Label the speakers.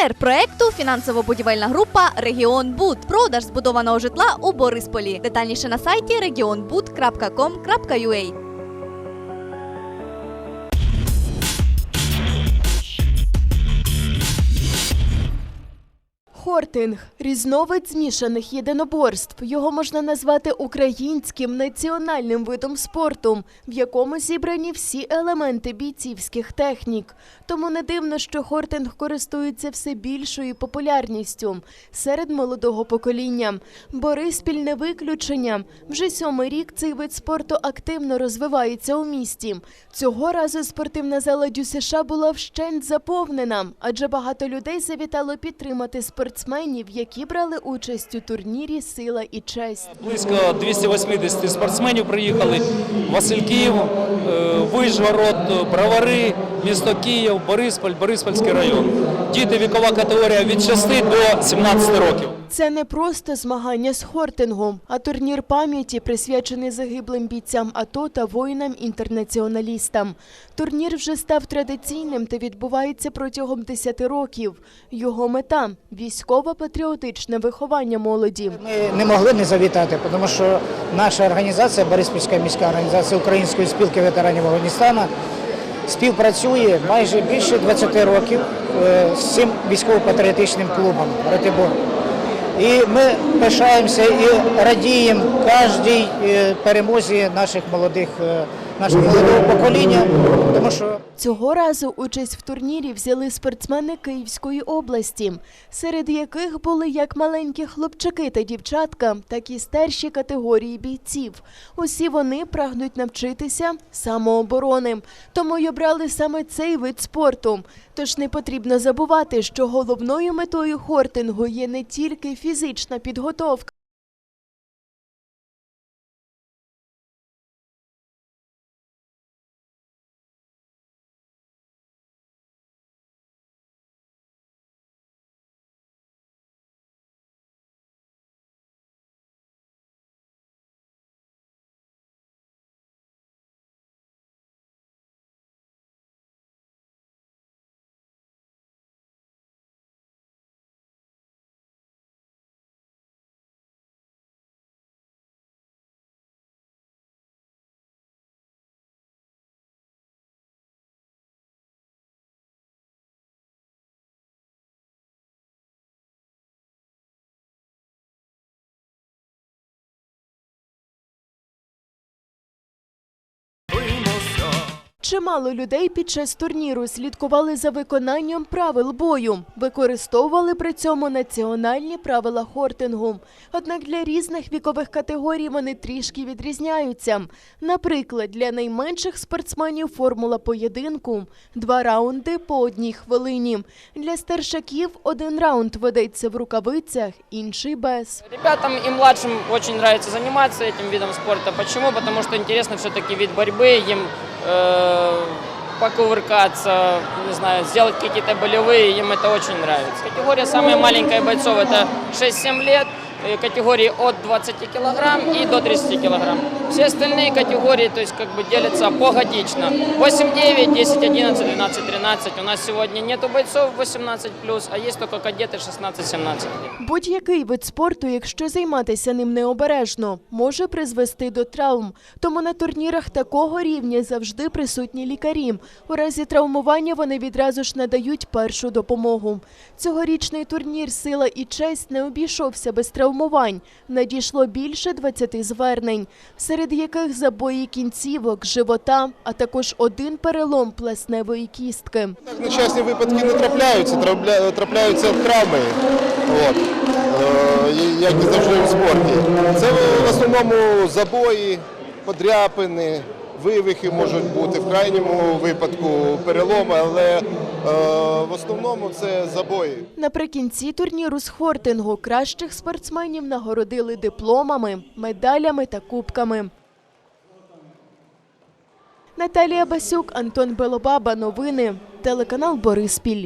Speaker 1: Партнер проекту фінансово-будівельна група Регіон Буд. Продаж збудованого житла у Борисполі. Детальніше на сайті regionbud.com.ua.
Speaker 2: Хортинг різновид змішаних єдиноборств. Його можна назвати українським національним видом спорту, в якому зібрані всі елементи бійцівських технік. Тому не дивно, що хортинг користується все більшою популярністю серед молодого покоління. Бориспіль не виключення. Вже сьомий рік цей вид спорту активно розвивається у місті. Цього разу спортивна зала ДЮСШ була вщент заповнена, адже багато людей завітало підтримати спортсменів, які брали участь у турнірі Сила і честь.
Speaker 3: Близько 280 спортсменів приїхали. Васильків, е, Вижгород, Бровари, місто Київ, Борисполь, Бориспольський район. Діти вікова категорія від 6 до 17 років.
Speaker 2: Це не просто змагання з хортингу, а турнір пам'яті, присвячений загиблим бійцям АТО та воїнам-інтернаціоналістам. Турнір вже став традиційним та відбувається протягом 10 років. Його мета військово-патріотичне виховання молоді.
Speaker 4: Ми не могли не завітати, тому що наша організація, Бориспільська міська організація Української спілки ветеранів Афганістану, співпрацює майже більше 20 років е, з цим військово-патріотичним клубом Ратибор. І ми пишаємося і радіємо кожній е, перемозі наших молодих, е, нашого молодого покоління, тому що
Speaker 2: Цього разу участь в турнірі взяли спортсмени Київської області, серед яких були як маленькі хлопчики та дівчатка, так і старші категорії бійців. Усі вони прагнуть навчитися самооборони, тому й обрали саме цей вид спорту. Тож не потрібно забувати, що головною метою хортингу є не тільки фізична підготовка. Чимало людей під час турніру слідкували за виконанням правил бою, використовували при цьому національні правила хортингу. Однак для різних вікових категорій вони трішки відрізняються. Наприклад, для найменших спортсменів формула поєдинку два раунди по одній хвилині. Для старшаків один раунд ведеться в рукавицях, інший без.
Speaker 5: Ребятам и младшим очень нравится заниматься этим видом спорта. Почему? Потому что интересно все-таки вид борьбы, им э, покувыркаться, не знаю, сделать какие-то болевые, им это очень нравится. Категория самая маленькая бойцов это 6-7 лет, э, категории от 20 килограмм и до 30 килограмм. Все остальные категории, то есть как бы делятся погодично. 8-9, 10-11, 12-13. У нас сегодня нету бойцов 18+, а есть только кадеты 16-17 лет.
Speaker 2: Будь-який вид спорту, якщо займатися ним необережно, може призвести до травм. Тому на турнірах такого рівня завжди присутні лікарі. У разі травмування вони відразу ж надають першу допомогу. Цьогорічний турнір Сила і честь не обійшовся без травмувань. Надійшло більше 20 звернень, серед яких забої кінцівок, живота, а також один перелом плесневої кістки.
Speaker 6: Так нещасні випадки не трапляються, трапля- трапляються травми. От. Е, як і завжди в спорті. Це в основному забої, подряпини, вивихи можуть бути, в крайньому випадку переломи, але е, в основному це забої.
Speaker 2: Наприкінці турніру з хортингу кращих спортсменів нагородили дипломами, медалями та кубками. Наталія Басюк, Антон Белобаба. Новини. Телеканал Бориспіль.